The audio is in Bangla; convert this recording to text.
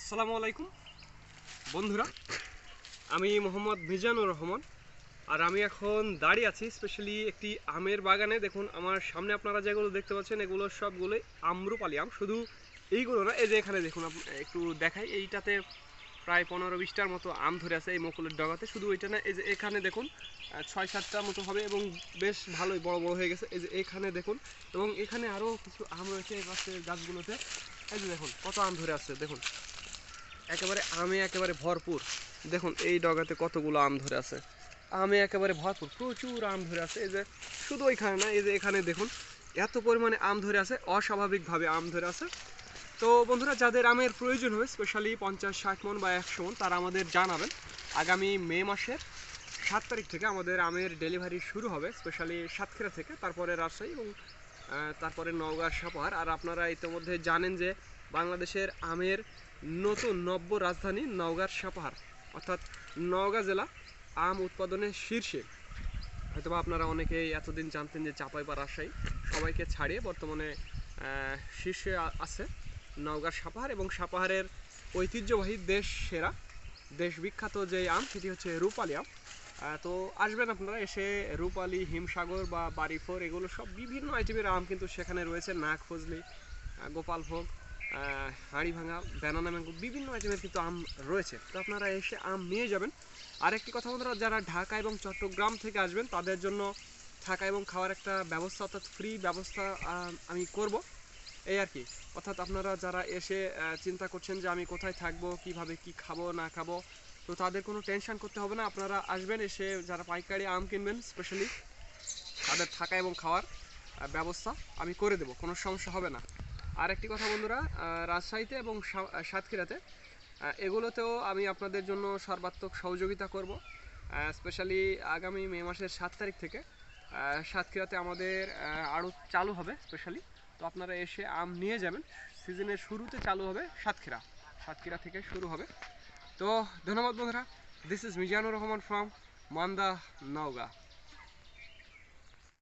আসসালামু আলাইকুম। বন্ধুরা, আমি মোহাম্মদ মিজানুর রহমান আর আমি এখন দাঁড়িয়ে আছি স্পেশালি একটি আমের বাগানে। দেখুন, আমার সামনে আপনারা যেগুলো দেখতে পাচ্ছেন, এগুলো সবগুলোই আমরুপালি আম। শুধু এইগুলো না, এই যে এখানে দেখুন একটু দেখাই, এইটাতে প্রায় পনেরো বিশটার মতো আম ধরে আছে এই মুকুলের ডগাতে। শুধু ওইটা না, এই যে এখানে দেখুন ছয় সাতটার মতো হবে এবং বেশ ভালোই বড় বড় হয়ে গেছে। এই যে এখানে দেখুন, এবং এখানে আরও কিছু আম রয়েছে এই গাছগুলোতে। এই যে দেখুন, কত আম ধরে আছে, দেখুন। একেবারে আমে একেবারে ভরপুর। দেখুন, এই ডগাতে কতগুলো আম ধরে আছে। আমে একেবারে ভরপুর, প্রচুর আম ধরে আছে। এই যে, শুধু ওইখানে না, এই যে এখানে দেখুন, এত পরিমাণে আম ধরে আছে, অস্বাভাবিকভাবে আম ধরে আছে। তো বন্ধুরা, যাদের আমের প্রয়োজন হবে স্পেশালি পঞ্চাশ, ষাট মন বা একশো মন, তারা আমাদের জানাবেন। আগামী মে মাসের সাত তারিখ থেকে আমাদের আমের ডেলিভারি শুরু হবে স্পেশালি সাতক্ষীরা থেকে, তারপরে রাজশাহী এবং তারপরে নওগাঁ সাপাহার আর আপনারা ইতিমধ্যে জানেন যে বাংলাদেশের আমের নতুন নব্য রাজধানী নওগাঁর সাপাহার অর্থাৎ নওগাঁ জেলা আম উৎপাদনের শীর্ষে। হয়তোবা আপনারা অনেকেই এতদিন জানতেন যে চাপাই বা রাজশাহী সবাইকে ছাড়িয়ে বর্তমানে শীর্ষে আছে নওগাঁর সাপাহার এবং সাপাহারের ঐতিহ্যবাহী দেশ সেরা দেশ বিখ্যাত যে আম সেটি হচ্ছে রূপালি আম। তো আসবেন আপনারা এসে রূপালি হিমসাগর বা বাড়িফোর এগুলো সব বিভিন্ন আইটেমের আম কিন্তু সেখানে রয়েছে। নাক ফজলি আহ, গোপাল ভোগ আহ, হাঁড়ি ভাঙা ব্যানানা ম্যাঙ্গো বিভিন্ন আইটেমের কিন্তু আম রয়েছে। তো আপনারা এসে আম নিয়ে যাবেন। আর একটি কথা বন্ধুরা, যারা ঢাকা এবং চট্টগ্রাম থেকে আসবেন, তাদের জন্য থাকা এবং খাওয়ার একটা ব্যবস্থা, অর্থাৎ ফ্রি ব্যবস্থা আমি করব। এই আর কি। অর্থাৎ আপনারা যারা এসে চিন্তা করছেন যে আমি কোথায় থাকব, কীভাবে কি খাব, না খাব, তো তাদের কোনো টেনশন করতে হবে না। আপনারা আসবেন, এসে যারা পাইকারি আম কিনবেন স্পেশালি তাদের থাকা এবং খাওয়ার ব্যবস্থা আমি করে দেবো। কোনো সমস্যা হবে না। আর একটি কথা বন্ধুরা রাজশাহীতে এবং সাতক্ষীরাতে এগুলোতেও আমি আপনাদের জন্য সর্বাত্মক সহযোগিতা করব স্পেশালি আগামী মে মাসের সাত তারিখ থেকে সাতক্ষীরাতে আমাদের আরও চালু হবে স্পেশালি তো আপনারা এসে আম নিয়ে যাবেন, সিজনের শুরুতে চালু হবে সাতক্ষীরা সাতক্ষীরা থেকে শুরু হবে। তো ধন্যবাদ বন্ধুরা this is Mizanur Rahman from Manda Naogaon.